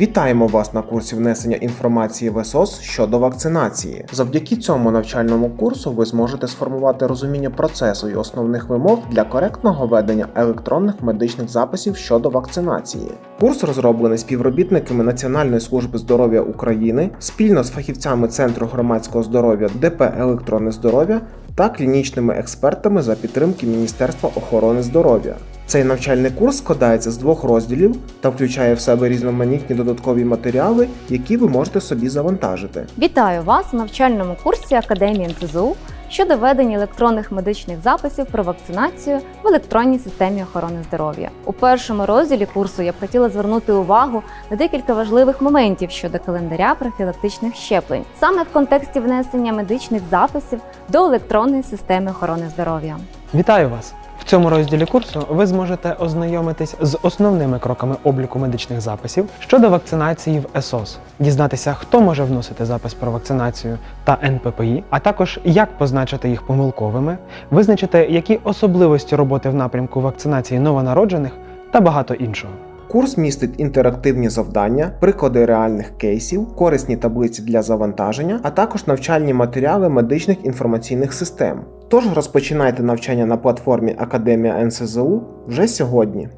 Вітаємо вас на курсі внесення інформації в ЕСОС щодо вакцинації. Завдяки цьому навчальному курсу ви зможете сформувати розуміння процесу і основних вимог для коректного ведення електронних медичних записів щодо вакцинації. Курс розроблений співробітниками Національної служби здоров'я України спільно з фахівцями Центру громадського здоров'я ДП Електронне здоров'я та клінічними експертами за підтримки Міністерства охорони здоров'я. Цей навчальний курс складається з двох розділів та включає в себе різноманітні додаткові матеріали, які ви можете собі завантажити. Вітаю вас у навчальному курсі Академії НЦЗУ щодо ведення електронних медичних записів про вакцинацію в електронній системі охорони здоров'я. У першому розділі курсу я б хотіла звернути увагу на декілька важливих моментів щодо календаря профілактичних щеплень, саме в контексті внесення медичних записів до електронної системи охорони здоров'я. Вітаю вас! Цьому розділі курсу ви зможете ознайомитись з основними кроками обліку медичних записів щодо вакцинації в ЕСОС, дізнатися, хто може вносити запис про вакцинацію та НППІ, а також як позначити їх помилковими, визначити, які особливості роботи в напрямку вакцинації новонароджених та багато іншого. Курс містить інтерактивні завдання, приклади реальних кейсів, корисні таблиці для завантаження, а також навчальні матеріали медичних інформаційних систем. Тож розпочинайте навчання на платформі Академія НСЗУ вже сьогодні.